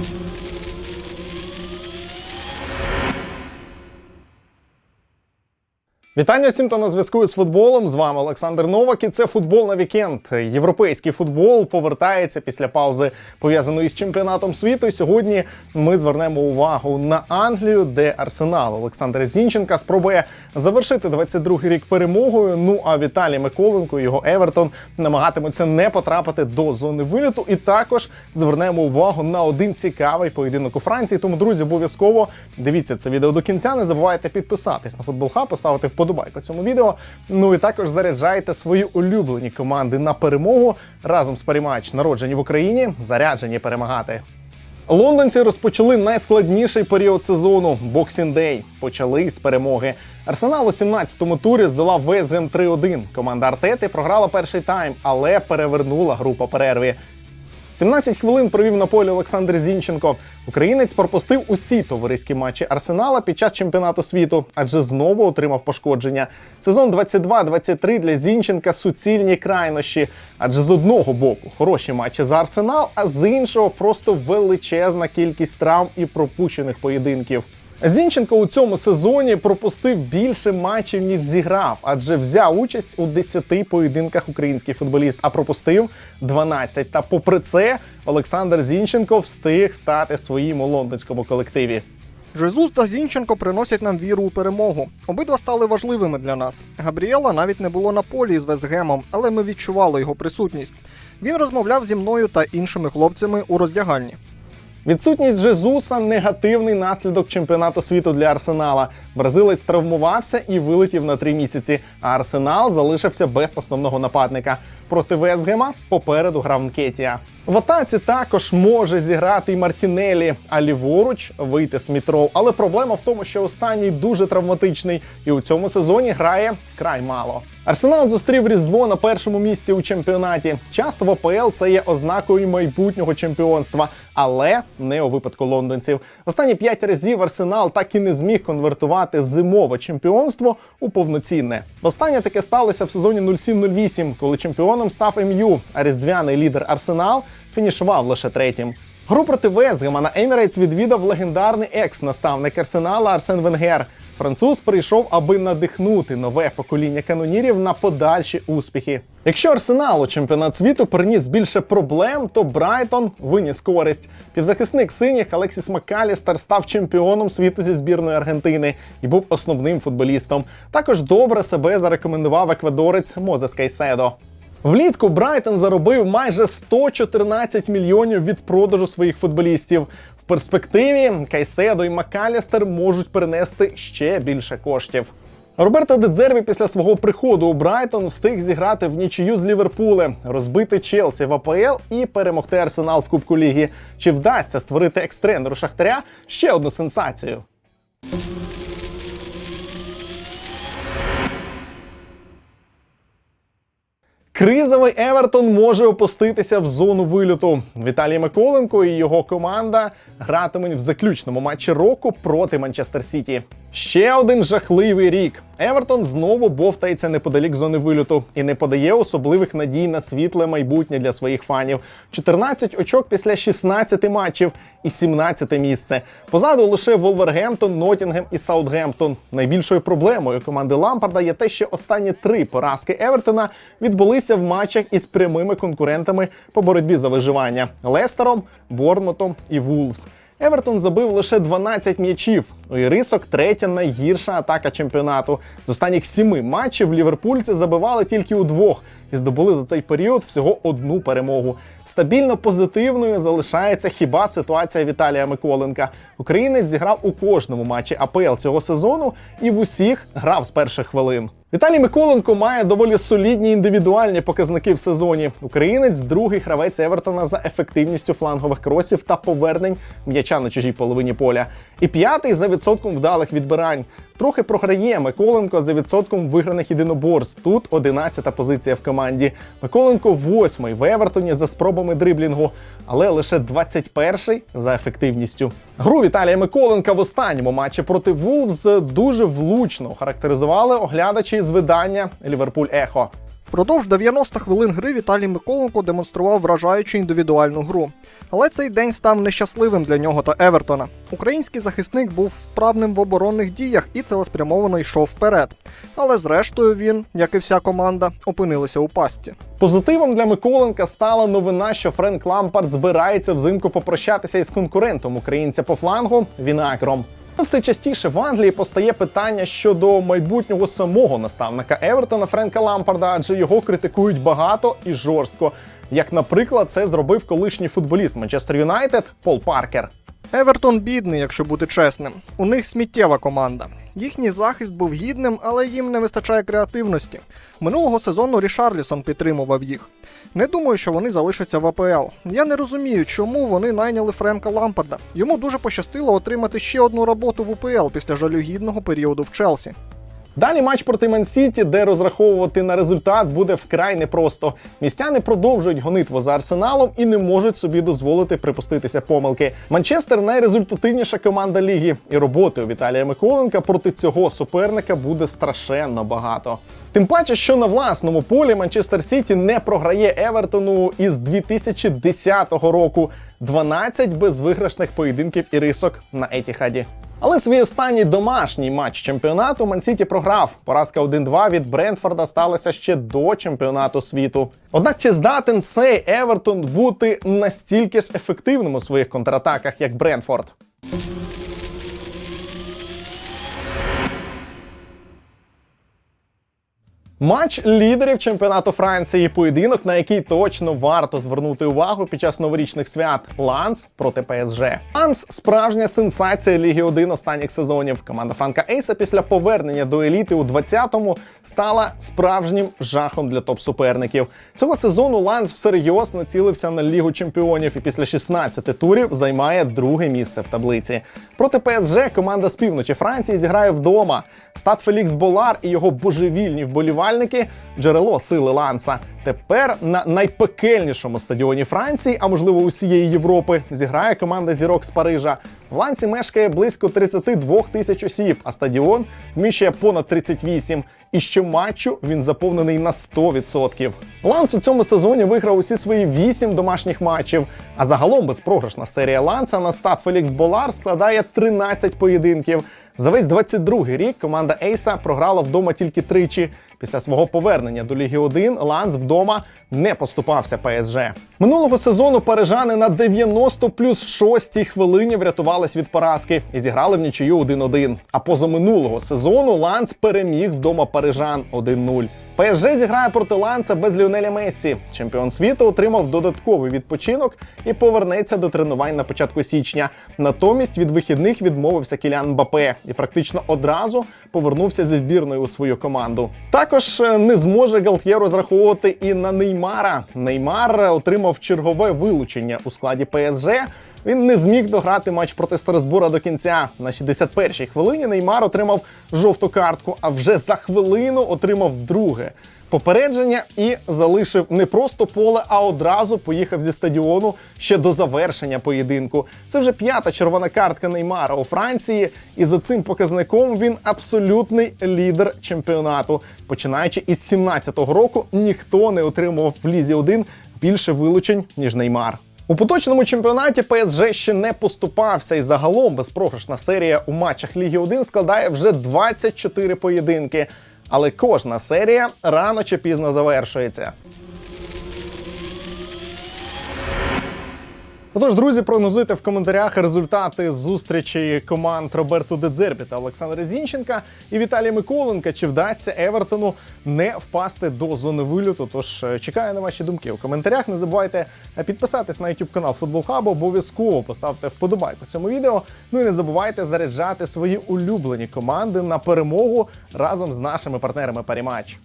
thank you Вітання всім, хто на зв'язку з футболом. З вами Олександр Новак. І це футбол на вікенд. Європейський футбол повертається після паузи пов'язаної з чемпіонатом світу. Сьогодні ми звернемо увагу на Англію, де Арсенал Олександра Зінченка спробує завершити 22-й рік перемогою. Ну а Віталій Миколенко його Евертон намагатимуться не потрапити до зони виліту. І також звернемо увагу на один цікавий поєдинок у Франції. Тому, друзі, обов'язково дивіться це відео до кінця. Не забувайте підписатись на футбол Хаб, поставити вподобайку цьому відео. Ну і також заряджайте свої улюблені команди на перемогу разом з Парімач, народжені в Україні, заряджені перемагати. Лондонці розпочали найскладніший період сезону Boxing Day. Почали з перемоги. Арсенал у 17-му турі здолав Вестгем 3-1. Команда Артети програла перший тайм, але перевернула гру по перерві. 17 хвилин провів на полі Олександр Зінченко. Українець пропустив усі товариські матчі Арсенала під час чемпіонату світу, адже знову отримав пошкодження. Сезон 22-23 для Зінченка суцільні крайнощі. Адже з одного боку хороші матчі за Арсенал, а з іншого просто величезна кількість травм і пропущених поєдинків. Зінченко у цьому сезоні пропустив більше матчів, ніж зіграв, адже взяв участь у 10 поєдинках український футболіст, а пропустив 12. Та попри це, Олександр Зінченко встиг стати своїм у лондонському колективі. Жезус та Зінченко приносять нам віру у перемогу. Обидва стали важливими для нас. Габріела навіть не було на полі з Вестгемом, але ми відчували його присутність. Він розмовляв зі мною та іншими хлопцями у роздягальні. Відсутність Жезуса негативний наслідок чемпіонату світу для Арсенала. Бразилець травмувався і вилетів на три місяці. А Арсенал залишився без основного нападника. Проти Вестгема попереду грав Нкетія. В атаці також може зіграти і Мартінелі, а ліворуч вийти Смітров. Але проблема в тому, що останній дуже травматичний і у цьому сезоні грає вкрай мало. Арсенал зустрів Різдво на першому місці у чемпіонаті. Часто в АПЛ це є ознакою майбутнього чемпіонства, але не у випадку лондонців. Останні п'ять разів Арсенал так і не зміг конвертувати зимове чемпіонство у повноцінне. Востаннє таке сталося в сезоні 07-08, коли чемпіоном став МЮ, а різдвяний лідер Арсенал фінішував лише третім. Гру проти Вестгема на Емірейтс відвідав легендарний екс-наставник Арсенала Арсен Венгер. Француз прийшов, аби надихнути нове покоління канонірів на подальші успіхи. Якщо Арсеналу чемпіонат світу приніс більше проблем, то Брайтон виніс користь. Півзахисник синіх Алексіс Макалістер став чемпіоном світу зі збірної Аргентини і був основним футболістом. Також добре себе зарекомендував еквадорець Мозес Кайседо. Влітку Брайтон заробив майже 114 мільйонів від продажу своїх футболістів. В перспективі Кайседо і Макалістер можуть принести ще більше коштів. Роберто Дедзерві після свого приходу у Брайтон встиг зіграти в нічию з Ліверпулем, розбити Челсі в АПЛ і перемогти Арсенал в Кубку Ліги. Чи вдасться створити екстренеру Шахтаря ще одну сенсацію? Кризовий Евертон може опуститися в зону вильоту. Віталій Миколенко і його команда гратимуть в заключному матчі року проти Манчестер Сіті. Ще один жахливий рік. Евертон знову бовтається неподалік зони вильоту і не подає особливих надій на світле майбутнє для своїх фанів. 14 очок після 16 матчів і 17 місце. Позаду лише Волвергемптон, Нотінгем і Саутгемптон. Найбільшою проблемою команди Лампарда є те, що останні три поразки Евертона відбулися в матчах із прямими конкурентами по боротьбі за виживання Лестером, Борнмотом і Вулфс. Евертон забив лише 12 м'ячів. У Ірисок третя найгірша атака чемпіонату. З останніх сіми матчів ліверпульці забивали тільки у двох і здобули за цей період всього одну перемогу. Стабільно позитивною залишається хіба ситуація Віталія Миколенка. Українець зіграв у кожному матчі АПЛ цього сезону і в усіх грав з перших хвилин. Віталій Миколенко має доволі солідні індивідуальні показники в сезоні. Українець другий гравець Евертона за ефективністю флангових кросів та повернень м'яча на чужій половині поля. І п'ятий за відсотком вдалих відбирань. Трохи програє Миколенко за відсотком виграних єдиноборств. Тут 11-та позиція в команді. Миколенко восьмий в Евертоні за спробами дриблінгу, але лише 21-й за ефективністю. Гру Віталія Миколенка в останньому матчі проти Вулвз дуже влучно характеризували оглядачі з видання Ліверпуль Ехо. Впродовж 90 хвилин гри Віталій Миколенко демонстрував вражаючу індивідуальну гру. Але цей день став нещасливим для нього та Евертона. Український захисник був вправним в оборонних діях і цілеспрямовано йшов вперед. Але зрештою він, як і вся команда, опинилися у пастці. Позитивом для Миколенка стала новина, що Френк Лампард збирається взимку попрощатися із конкурентом українця по флангу Вінакром. Все частіше в Англії постає питання щодо майбутнього самого наставника Евертона Френка Лампарда, адже його критикують багато і жорстко. Як, наприклад, це зробив колишній футболіст Манчестер Юнайтед Пол Паркер. Евертон бідний, якщо бути чесним. У них сміттєва команда. Їхній захист був гідним, але їм не вистачає креативності. Минулого сезону Рішарлісон підтримував їх. Не думаю, що вони залишаться в АПЛ. Я не розумію, чому вони найняли Френка Лампарда. Йому дуже пощастило отримати ще одну роботу в УПЛ після жалюгідного періоду в Челсі. Далі матч проти Ман-Сіті, де розраховувати на результат буде вкрай непросто. Містяни продовжують гонитву за арсеналом і не можуть собі дозволити припуститися помилки. Манчестер найрезультативніша команда ліги, і роботи у Віталія Миколенка проти цього суперника буде страшенно багато. Тим паче, що на власному полі Манчестер Сіті не програє Евертону із 2010 року 12 безвиграшних поєдинків і рисок на Етіхаді. Але свій останній домашній матч чемпіонату Мансіті програв. Поразка 1-2 від Брентфорда сталася ще до чемпіонату світу. Однак чи здатен цей Евертон бути настільки ж ефективним у своїх контратаках, як Брентфорд? Матч лідерів чемпіонату Франції. Поєдинок, на який точно варто звернути увагу під час новорічних свят. Ланс проти ПСЖ. Ланс справжня сенсація Ліги 1 останніх сезонів. Команда Франка Ейса після повернення до еліти у 20-му стала справжнім жахом для топ-суперників. Цього сезону Ланс всерйоз націлився на Лігу чемпіонів і після 16 турів займає друге місце в таблиці. Проти ПСЖ команда з півночі Франції зіграє вдома. Стат Фелікс Болар і його божевільні вболівальники джерело сили Ланса. Тепер на найпекельнішому стадіоні Франції, а можливо усієї Європи, зіграє команда зірок з Парижа. В Ланці мешкає близько 32 тисяч осіб, а стадіон вміщує понад 38. І щоматчу він заповнений на 100%. Ланс у цьому сезоні виграв усі свої 8 домашніх матчів. А загалом безпрограшна серія Ланса на стат Фелікс Болар складає 13 поєдинків. За весь 22-й рік команда Ейса програла вдома тільки тричі. Після свого повернення до Ліги 1 Ланс вдома не поступався ПСЖ. Минулого сезону парижани на 90 плюс 6 хвилині врятувались від поразки і зіграли в нічию 1-1. А позаминулого сезону Ланс переміг вдома парижан 1-0. ПСЖ зіграє проти Ланса без Ліонеля Мессі. Чемпіон світу отримав додатковий відпочинок і повернеться до тренувань на початку січня. Натомість від вихідних відмовився Кілян Мбапе і практично одразу повернувся зі збірною у свою команду. Також е, не зможе Галт'є розраховувати і на Неймара. Неймар отримав чергове вилучення у складі ПСЖ. Він не зміг дограти матч проти Страсбура до кінця. На 61-й хвилині Неймар отримав жовту картку, а вже за хвилину отримав друге попередження і залишив не просто поле, а одразу поїхав зі стадіону ще до завершення поєдинку. Це вже п'ята червона картка Неймара у Франції, і за цим показником він абсолютний лідер чемпіонату. Починаючи із 17-го року, ніхто не отримував в лізі 1 більше вилучень ніж Неймар. У поточному чемпіонаті ПСЖ ще не поступався, і загалом безпрограшна серія у матчах Ліги 1 складає вже 24 поєдинки. Але кожна серія рано чи пізно завершується. Отож, друзі, прогнозуйте в коментарях результати зустрічі команд Роберту Дедзербі та Олександра Зінченка і Віталія Миколенка. Чи вдасться Евертону не впасти до зони вильоту? Тож е, чекаю на ваші думки у коментарях. Не забувайте е, підписатись на YouTube канал Футбол Хабу. Обов'язково поставте вподобайку цьому відео. Ну і не забувайте заряджати свої улюблені команди на перемогу разом з нашими партнерами Паріматч.